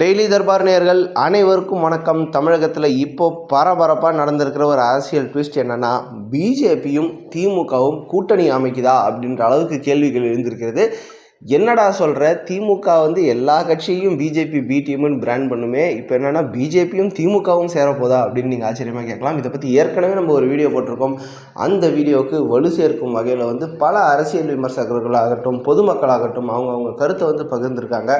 Daily Darbar நேர்கள் அனைவருக்கும் வணக்கம். தமிழகத்தில் இப்போ பரபரப்பாக நடந்திருக்கிற ஒரு அரசியல் ட்விஸ்ட் என்னென்னா பிஜேபியும் திமுகவும் கூட்டணி அமைக்குதா அப்படின்ற அளவுக்கு கேள்விகள் எழுந்திருக்கிறது. என்னடா சொல்கிற திமுக வந்து எல்லா கட்சியையும் பிஜேபி பி டீம்னு பிராண்ட் பண்ணுமே. இப்போ என்னென்னா பிஜேபியும் திமுகவும் சேரப்போதா அப்படின்னு நீங்கள் ஆச்சரியமாக கேட்கலாம். இதை பற்றி ஏற்கனவே நம்ம ஒரு வீடியோ போட்டிருக்கோம். அந்த வீடியோவுக்கு வலு சேர்க்கும் வகையில் வந்து பல அரசியல் விமர்சகர்களாகட்டும் பொதுமக்களாகட்டும் அவங்க அவங்க கருத்தை வந்து பகிர்ந்துருக்காங்க.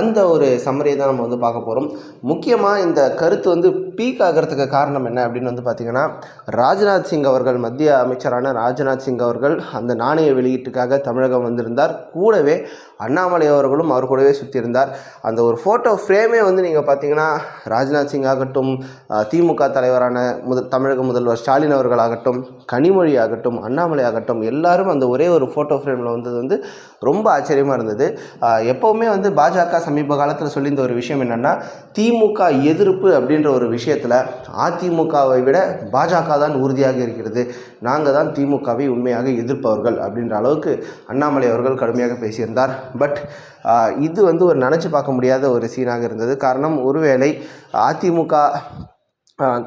அந்த ஒரு சம்மரியை தான் நம்ம வந்து பார்க்க போகிறோம் முக்கியமாக இந்த கருத்து வந்து பீக் ஆகிறதுக்கு காரணம் என்ன அப்படின்னு வந்து பார்த்திங்கன்னா ராஜ்நாத் சிங் அவர்கள் மத்திய அமைச்சரான ராஜ்நாத் சிங் அவர்கள் அந்த நாணய வெளியீட்டுக்காக தமிழகம் வந்திருந்தார். கூடவே okay அண்ணாமலை அவர்களும் அவர் கூடவே சுற்றியிருந்தார் அந்த ஒரு ஃபோட்டோ ஃப்ரேமே வந்து நீங்கள் பார்த்தீங்கன்னா ராஜ்நாத் சிங் ஆகட்டும் திமுக தலைவரான முதல் தமிழக முதல்வர் ஸ்டாலின் அவர்கள் ஆகட்டும் கனிமொழி ஆகட்டும் அண்ணாமலை ஆகட்டும் எல்லாரும் அந்த ஒரே ஒரு ஃபோட்டோ ஃப்ரேமில் வந்தது வந்து ரொம்ப ஆச்சரியமாக இருந்தது. எப்போவுமே வந்து பாஜக சமீப காலத்தில் சொல்லியிருந்த ஒரு விஷயம் என்னென்னா திமுக எதிர்ப்பு அப்படின்ற ஒரு விஷயத்தில் அதிமுகவை விட பாஜக தான் உறுதியாக இருக்கிறது. நாங்கள் தான் திமுகவை உண்மையாக எதிர்ப்பவர்கள் அப்படின்ற அளவுக்கு அண்ணாமலை அவர்கள் கடுமையாக பேசியிருந்தார். பட் இது வந்து ஒரு நினச்சி பார்க்க முடியாத ஒரு சீனாக இருந்தது. காரணம் ஒருவேளை அதிமுக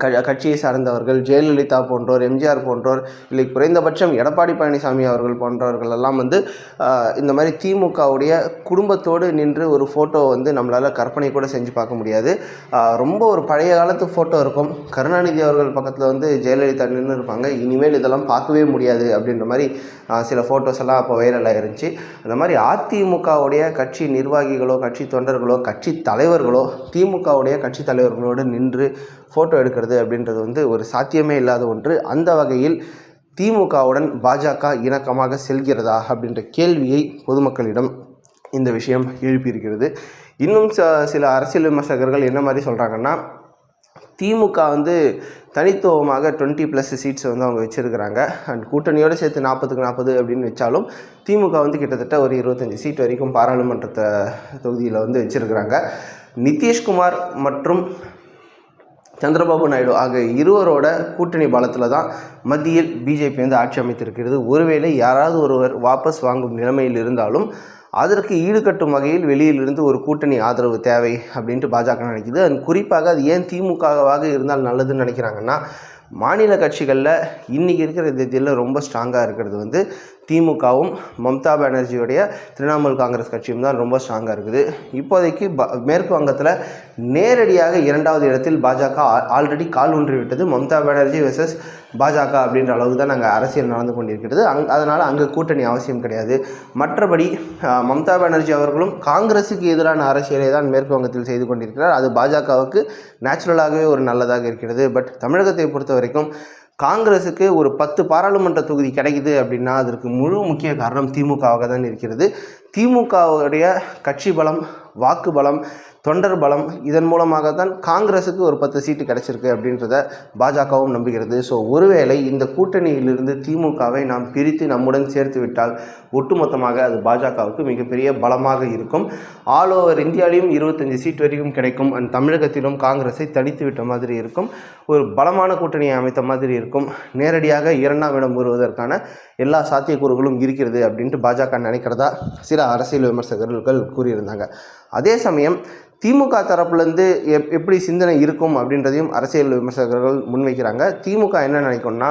க கட்சியை சார்ந்தவர்கள் ஜெயலலிதா போன்றோர் எம்ஜிஆர் போன்றோர் இல்லை குறைந்தபட்சம் எடப்பாடி பழனிசாமி அவர்கள் போன்றவர்கள் எல்லாம் வந்து இந்த மாதிரி திமுகவுடைய குடும்பத்தோடு நின்று ஒரு ஃபோட்டோ வந்து நம்மளால் கற்பனை கூட செஞ்சு பார்க்க முடியாது. ரொம்ப ஒரு பழைய காலத்து ஃபோட்டோ இருக்கும். கருணாநிதி அவர்கள் பக்கத்தில் வந்து ஜெயலலிதா நின்று இருப்பாங்க இனிமேல் இதெல்லாம் பார்க்கவே முடியாது அப்படின்ற மாதிரி சில ஃபோட்டோஸ் எல்லாம் அப்போ வைரலாக இருந்துச்சு. அந்த மாதிரி அதிமுகவுடைய கட்சி நிர்வாகிகளோ கட்சி தொண்டர்களோ கட்சி தலைவர்களோ திமுகவுடைய கட்சி தலைவர்களோடு நின்று ஃபோட்டோ எடுக்கிறது அப்படின்றது வந்து ஒரு சாத்தியமே இல்லாத ஒன்று. அந்த வகையில் திமுகவுடன் பாஜக இணக்கமாக செல்கிறதா அப்படின்ற கேள்வியை பொதுமக்களிடம் இந்த விஷயம் எழுப்பியிருக்கிறது. இன்னும் ச சில அரசியல் விமர்சகர்கள் என்ன மாதிரி சொல்கிறாங்கன்னா திமுக வந்து தனித்துவமாக டுவெண்ட்டி ப்ளஸ் சீட்ஸ் வந்து அவங்க வச்சுருக்கிறாங்க. அண்ட் கூட்டணியோடு சேர்த்து நாற்பதுக்கு நாற்பது அப்படின்னு வச்சாலும் திமுக வந்து கிட்டத்தட்ட ஒரு இருபத்தஞ்சி சீட் வரைக்கும் பாராளுமன்றத்தை தொகுதியில் வந்து வச்சுருக்கிறாங்க. நிதிஷ்குமார் மற்றும் சந்திரபாபு நாயுடு ஆகிய இருவரோட கூட்டணி பலத்தில் தான் மத்தியில் பிஜேபி வந்து ஆட்சி அமைத்திருக்கிறது. ஒருவேளை யாராவது ஒருவர் வாபஸ் வாங்கும் நிலைமையில் இருந்தாலும் அதற்கு ஈடுகட்டும் வகையில் வெளியிலிருந்து ஒரு கூட்டணி ஆதரவு தேவை அப்படின்ட்டு பாஜக நினைக்குது. அது குறிப்பாக அது ஏன் திமுகவாக இருந்தால் நல்லதுன்னு நினைக்கிறாங்கன்னா மாநில கட்சிகளில் இன்றைக்கி இருக்கிற இதில் ரொம்ப ஸ்ட்ராங்காக இருக்கிறது வந்து திமுகவும் மம்தா பானர்ஜியுடைய திரிணாமுல் காங்கிரஸ் கட்சியும் தான் ரொம்ப ஸ்ட்ராங்காக இருக்குது. இப்போதைக்கு ப மேற்கு வங்கத்தில் நேரடியாக இரண்டாவது இடத்தில் பாஜக ஆல்ரெடி கால் ஊன்றி விட்டது. மம்தா பானர்ஜி வெர்சஸ் பாஜக அப்படின்ற அளவுக்கு தான் நாங்கள் அரசியல் நடந்து கொண்டிருக்கிறது. அங் அதனால் அங்கே கூட்டணி அவசியம் கிடையாது. மற்றபடி மம்தா பானர்ஜி அவர்களும் காங்கிரஸுக்கு எதிரான அரசியலை தான் மேற்கு வங்கத்தில் செய்து கொண்டிருக்கிறார். அது பாஜகவுக்கு நேச்சுரலாகவே ஒரு நல்லதாக இருக்கிறது. பட் தமிழகத்தை பொறுத்த வரைக்கும் காங்கிரஸுக்கு ஒரு பத்து பாராளுமன்ற தொகுதி கிடைக்குது அப்படின்னா அதற்கு முழு முக்கிய காரணம் திமுகவாக தான் இருக்கிறது. திமுகவுடைய கட்சி பலம் வாக்கு பலம் தொண்டர் பலம் இதன் மூலமாக தான் காங்கிரஸுக்கு ஒரு பத்து சீட்டு கிடைச்சிருக்கு அப்படின்றத பாஜகவும் நம்புகிறது. ஸோ ஒருவேளை இந்த கூட்டணியிலிருந்து திமுகவை நாம் பிரித்து நம்முடன் சேர்த்து விட்டால் ஒட்டுமொத்தமாக அது பாஜகவுக்கு மிகப்பெரிய பலமாக இருக்கும். ஆல் ஓவர் இந்தியாவிலையும் இருபத்தஞ்சி சீட் வரைக்கும் கிடைக்கும். அண்ட் தமிழகத்திலும் காங்கிரஸை தனித்து விட்ட மாதிரி இருக்கும். ஒரு பலமான கூட்டணியை அமைத்த மாதிரி இருக்கும். நேரடியாக இரண்டாம் இடம் வருவதற்கான எல்லா சாத்தியக்கூறுகளும் இருக்கிறது அப்படின்ட்டு பாஜக நினைக்கிறதா சில அரசியல் விமர்சகர்கள் கூறியிருந்தாங்க. அதே சமயம் திமுக தரப்புலேருந்து எப் எப்படி சிந்தனை இருக்கும் அப்படின்றதையும் அரசியல் விமர்சகர்கள் முன்வைக்கிறாங்க. திமுக என்ன நினைக்கும்னா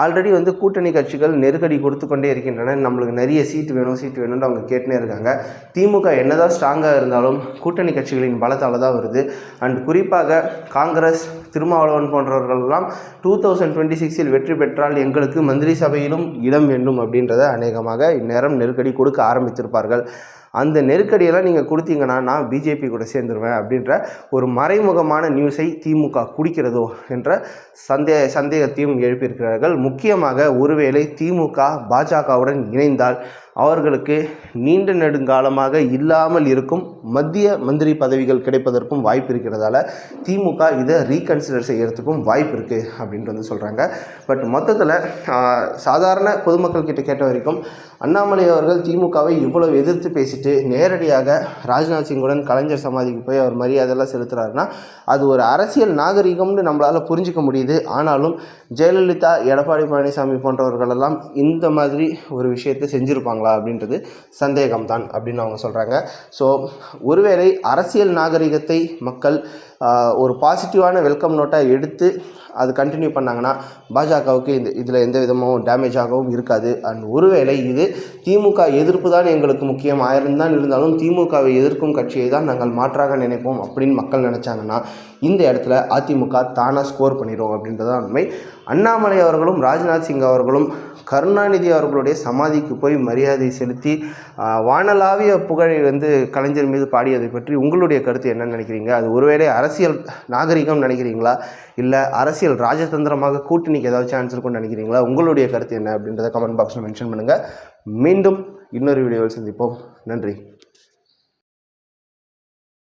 ஆல்ரெடி வந்து கூட்டணி கட்சிகள் நெருக்கடி கொடுத்து கொண்டே இருக்கின்றன. நம்மளுக்கு நிறைய சீட் வேணும் சீட் வேணும்னு அவங்க கேட்டுனே இருக்காங்க. திமுக என்னதான் ஸ்ட்ராங்காக இருந்தாலும் கூட்டணி கட்சிகளின் பலத்தால் தான் வருது. அண்ட் குறிப்பாக காங்கிரஸ் திருமாவளவன் போன்றவர்கள்லாம் டூ தௌசண்ட் டுவெண்ட்டி சிக்ஸில் வெற்றி பெற்றால் எங்களுக்கு மந்திரி சபையிலும் இடம் வேண்டும் அப்படின்றத அநேகமாக இந்நேரம் நெருக்கடி கொடுக்க ஆரம்பித்திருப்பார்கள். அந்த நெருக்கடியெல்லாம் நீங்கள் கொடுத்தீங்கன்னா நான் பிஜேபி கூட சேர்ந்துருவேன் அப்படின்ற ஒரு மறைமுகமான நியூஸை திமுக குடிக்கிறதோ என்ற சந்தே சந்தேகத்தையும் எழுப்பியிருக்கிறார்கள். முக்கியமாக ஒருவேளை திமுக பாஜகவுடன் இணைந்தால் அவர்களுக்கு நீண்ட நெடுங்காலமாக இல்லாமல் இருக்கும் மத்திய மந்திரி பதவிகள் கிடைப்பதற்கும் வாய்ப்பு இருக்கிறதால திமுக இதை ரீகன்சிடர் செய்கிறதுக்கும் வாய்ப்பு இருக்குது அப்படின்ட்டு வந்து சொல்கிறாங்க பட் மொத்தத்தில் சாதாரண பொதுமக்கள் கிட்ட கேட்ட வரைக்கும் அண்ணாமலை அவர்கள் திமுகவை இவ்வளவு எதிர்த்து பேசிட்டு நேரடியாக ராஜ்நாத் சிங்குடன் கலைஞர் சமாதிக்கு போய் அவர் மரியாதையெல்லாம் செலுத்துகிறாருன்னா அது ஒரு அரசியல் நாகரிகம்னு நம்மளால் புரிஞ்சிக்க முடியுது. ஆனாலும் ஜெயலலிதா எடப்பாடி பழனிசாமி போன்றவர்களெல்லாம் இந்த மாதிரி ஒரு விஷயத்தை செஞ்சுருப்பாங்களா? இருப்பாங்களா அப்படின்றது சந்தேகம்தான் அப்படின்னு அவங்க சொல்கிறாங்க ஸோ ஒருவேளை அரசியல் நாகரிகத்தை மக்கள் ஒரு பாசிட்டிவான வெல்கம் நோட்டாக எடுத்து அது கண்டினியூ பண்ணாங்கன்னா பாஜகவுக்கு இந்த இதில் எந்த விதமும் டேமேஜ் ஆகவும் இருக்காது. அண்ட் ஒருவேளை இது திமுக எதிர்ப்பு தான் எங்களுக்கு முக்கியம். ஆயிரம் தான் இருந்தாலும் திமுகவை எதிர்க்கும் கட்சியை தான் நாங்கள் மாற்றாக நினைப்போம் அப்படின்னு மக்கள் நினச்சாங்கன்னா இந்த இடத்துல அதிமுக தானாக ஸ்கோர் பண்ணிடுவோம் அப்படின்றது தான் உண்மை. அண்ணாமலை அவர்களும் ராஜ்நாத் சிங் அவர்களும் கருணாநிதி அவர்களுடைய சமாதிக்கு போய் மரியாதை செலுத்தி வானலாவிய புகழை வந்து கலைஞர் மீது பாடியதை பற்றி உங்களுடைய கருத்து என்ன நினைக்கிறீங்க? அது ஒருவேளை அரசியல் நாகரிகம் நினைக்கிறீங்களா? இல்லை அரசியல் ராஜதந்திரமாக கூட்டணிக்கு ஏதாவது சான்ஸ் இருக்கும்னு நினைக்கிறீங்களா? உங்களுடைய கருத்து என்ன அப்படின்றத கமெண்ட் பாக்ஸில் மென்ஷன் பண்ணுங்கள் மீண்டும் இன்னொரு வீடியோவில் சந்திப்போம். நன்றி.